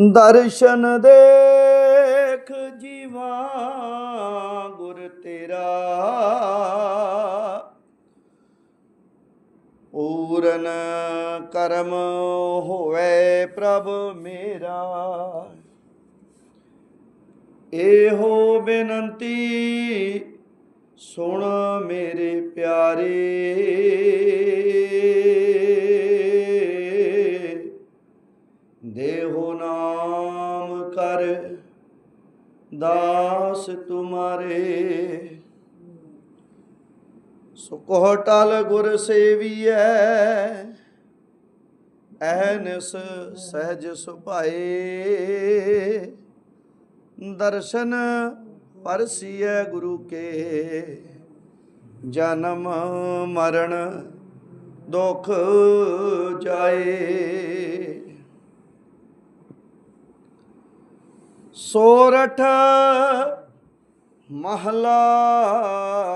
ਦਰਸ਼ਨ ਦੇਖ ਜੀਵਾ ਗੁਰ ਤੇਰਾ। ਪੂਰਨ ਕਰਮ ਹੋਵੇ ਪ੍ਰਭ ਮੇਰਾ। ਇਹੋ ਬੇਨੰਤੀ ਸੁਣ ਮੇਰੇ ਪਿਆਰੇ। ਦਾਸ ਤੁਮਾਰੇ। ਸੁਕੋ ਟਲ ਗੁਰ ਸੇਵੀਐ, ਐਨਸ ਸਹਿਜ ਸੁਭਾਏ। ਦਰਸ਼ਨ ਪਰਸੀਐ ਗੁਰੂ ਕੇ। ਜਨਮ ਮਰਨ ਦੁਖ ਜਾਏ। ਸੋਰਠ ਮਹਲਾ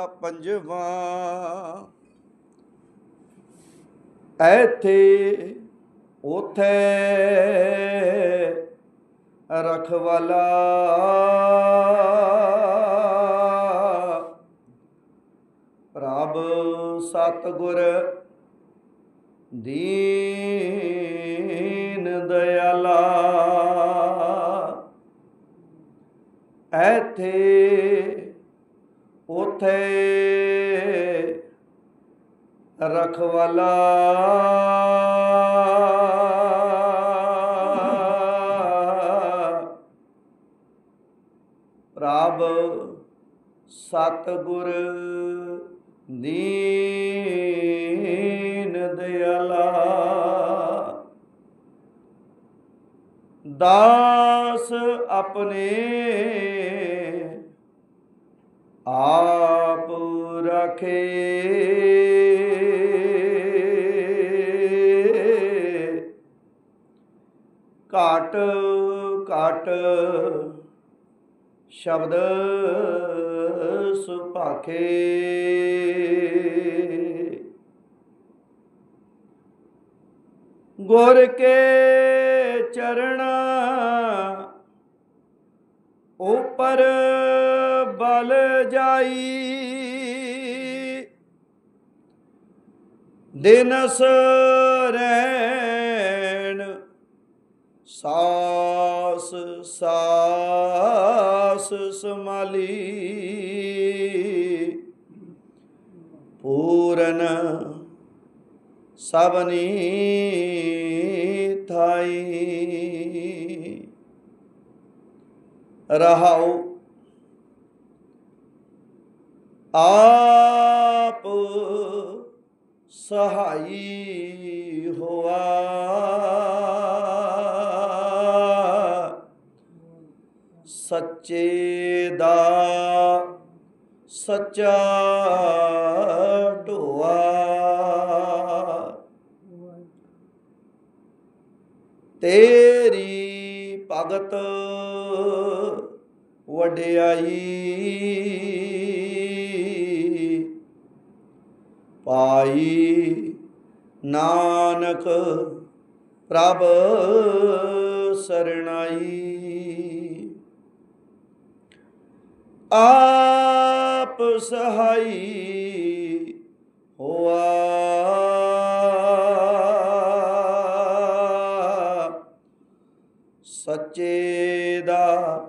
ਪੰਜਵਾਂ। ਐਥੇ ਉਥੇ ਰਖਵਾਲਾ। ਪ੍ਰਭ ਸਤਗੁਰ ਦੀ ਉਥੇ ਰਖਵਾਲਾ ਪ੍ਰਭ ਸਤਗੁਰ ਦੀਨ ਦਇਆਲਾ ਦਾਸ ਆਪਣੇ ਆਪ ਰਖੇ। ਘਾਟ ਘਾਟ ਸ਼ਬਦ ਸੁਭਾਖੇ। ਗੁਰ ਕੇ ਚਰਣਾ ਉਪਰ ਬਲ ਜਾਈ। ਦਿਨਸ ਰੈਣ ਸਾਸ ਸਾਸ ਸਮਾਲੀ। ਪੂਰਨ ਸਭਨੀ ਥਾਈ ਰਹਾਉ ਆਪ ਸਹਾਈ ਹੋਆ। ਸੱਚੇ ਦਾ ਸੱਚਾ ਢੋਆ। ਤੇਰੀ ਭਗਤ ਵਡਿਆਈ ਪਾਈ ਨਾਨਕ ਪ੍ਰਭ ਸਰਣਾਈ। ਆਪ ਸਹਾਈ ਹੋਆ। ਸੱਚੇ ਦਾ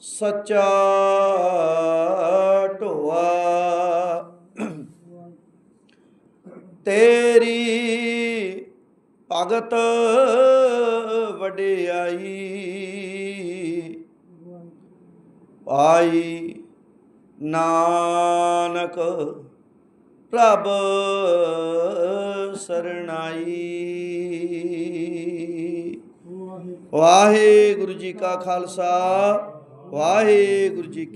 ਸੱਚਾ ਢੋਆ। ਤੇਰੀ ਭਗਤ ਵਡਿਆਈ ਪਾਈ ਨਾਨਕ ਪ੍ਰਭ ਸਰਣਾਈ। ਵਾਹਿਗੁਰੂ। ਜੀ ਕਾ ਖਾਲਸਾ ਵਾਹਿਗੁਰੂ ਜੀ